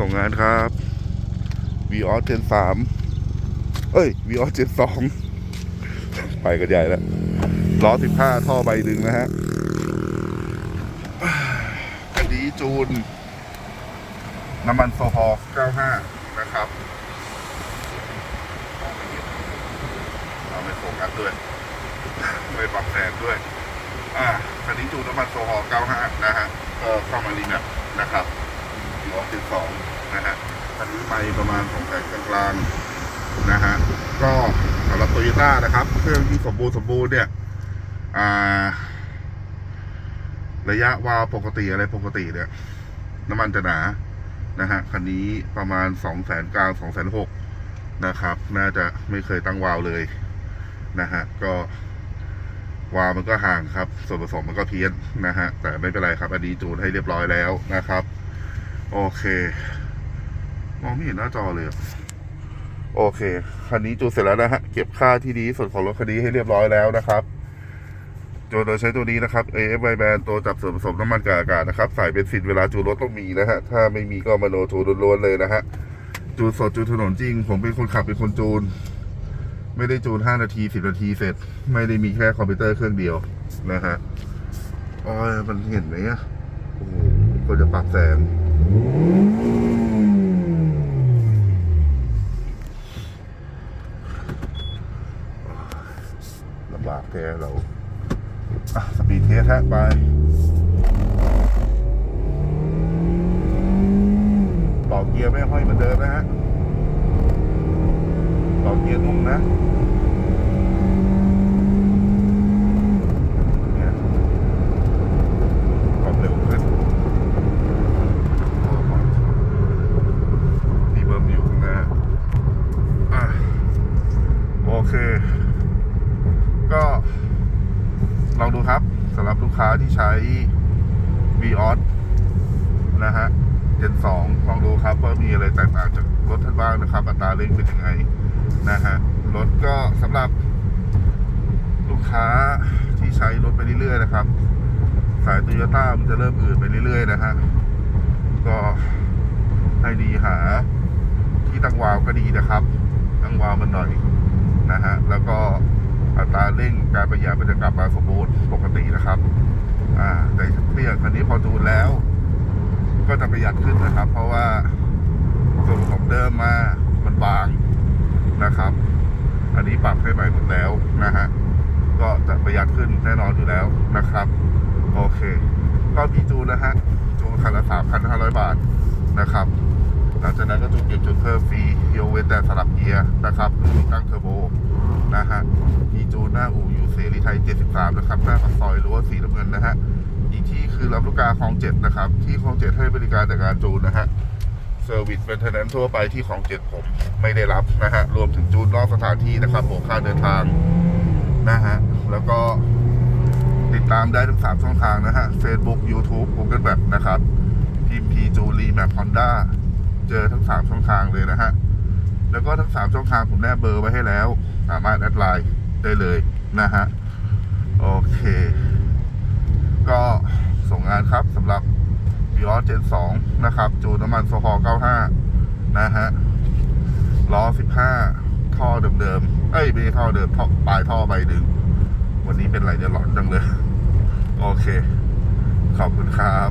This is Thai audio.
ส่งงานครับ v ีออสเจนสามเอ้ย v ีออสเจนสองไปกันใหญ่แล้วล้อสิบห้าท่อใบดึงนะฮะอันนี้จูน น้ำมันโซฮอล์95 นะครับเราไม่โฟกัสด้วยไม่ปรับแสงด้วย อ่าคันนี้จูนน้ำมันโซฮอล์95 นะฮะก็เข้ามารีแมปนะครับ หนะฮะคันนี้ไปประมาณ2แสนกลางๆนะฮะก็สำหรับโตโยต้านะครับ เครื่องที่สมบูรณ์สมบูรณ์เนี่ยระยะวาวปกติอะไรปกติเนี่ย น้ำมันจะหนานะฮะคันนี้ประมาณสองแสนกลางสองแสนหกนะครับ น่าจะไม่เคยตั้งวาล์วเลยนะฮะก็วาวมันก็ห่างครับ ส่วนผสมมันก็เพี้ยนนะฮะแต่ไม่เป็นไรครับ อันนี้จูนให้เรียบร้อยแล้วนะครับ โอเค มองไม่เห็นหน้าจอเลย โอเค คันนี้จูเสร็จแล้วนะฮะ เก็บค่าที่ดีที่สุดของรถคันนี้ให้เรียบร้อยแล้วนะครับโจโดยใช้ตัวนี้นะครับ AFI Band ตัวจับส่วนผสมน้ำมันกับอากาศนะครับ สายเบนซินเวลาจูรถต้องมีนะฮะ ถ้าไม่มีก็มาโนจูล้วนๆเลยนะฮะ จูสดจูถนนจริง ผมเป็นคนขับเป็นคนจูน ไม่ได้จูน 5 นาที 10 นาทีเสร็จ ไม่ได้มีแค่คอมพิวเตอร์เครื่องเดียวนะฮะโอ้ยมันเห็นไหมอะโอ้โหก็จะปรับแสง ลำบากแท้เราอะสปีดเทสฮะไปต่อเกียร์ไม่ห้อยเหมือนเดิมนะฮะต่อเกียร์นุ่มนะเนี่ยความเร็วขึ้นโอ้โหมีเบิร์มอยู่ข้างหน้าอะโอ เค ก็ลองดูครับสำหรับลูกค้าที่ใช้ v ีออสนะฮะเจนสองลองดูครับว่ามีอะไรแตกต่างจากรถท่านบ้างนะครับอัตราเร่งเป็นยังไงนะฮะรถก็สำหรับลูกค้าที่ใช้รถไปเรื่อยๆนะครับ สายโตโยต้ามันจะเริ่มอืดไปเรื่อยๆนะฮะก็ให้ดีหาที่ตั้งวาวก็ดีนะครับ ตั้งวาวมันหน่อย อัตรเร่งการประหยัดมันจะกลับมาสมบูรณ์ปกตินะครับ อ่า แต่เครื่องคันนี้พอจูนแล้ว ก็จะประหยัดขึ้นนะครับ เพราะว่าส่วนผสมเดิมมามันบางนะครับ อันนี้ปรับให้ใหม่หมดแล้วนะฮะก็จะประหยัดขึ้นแน่นอนอยู่แล้วนะครับ โอเค ก็มีจูนนะฮะจูนคันละสามพันห้าร้อยบาทนะครับหลังจากนั้นก็จูนเก็บจุดเพิ่มฟรีโยกเว้นแต่สลับเกียร์นะครับตั้งเทอร์โบ หน้าอู่อยู่เสรีไทย 73 นะครับ หน้าปากซอยรั้วสีน้ำเงินนะฮะ อีกที่คือลำลูกกาคลองเจ็ดนะครับ ที่คลองเจ็ดให้บริการแต่การจูนนะฮะเซอร์วิสเป็นเทนแนนทั่วไปที่ของเจ็ดผมไม่ได้รับนะฮะ รวมถึงจูนนอกสถานที่นะครับบวกค่าเดินทางนะฮะ แล้วก็ติดตามได้ทั้ง 3 ช่องทางนะฮะ Facebook YouTube Google Map นะครับพิมพีจูรีแมปฮอนด้าเจอทั้ง 3 ช่องทางเลยนะฮะ แล้วก็ทั้ง 3 ช่องทางผมแนบเบอร์ไว้ให้แล้ว สามารถแอดไลน์ ได้เลยนะฮะ โอเค ก็ส่งงานครับสำหรับบิออสเจน2นะครับ จูนน้ำมันโซฮอล95 นะฮะ ล้อ 15 ท่อเดิมๆ เอ้ยไม่ใช่ท่อเดิมท่อปลายท่อใบดึงวันนี้เป็นไรเดี๋ยวหลอนจังเลย โอเค ขอบคุณครับ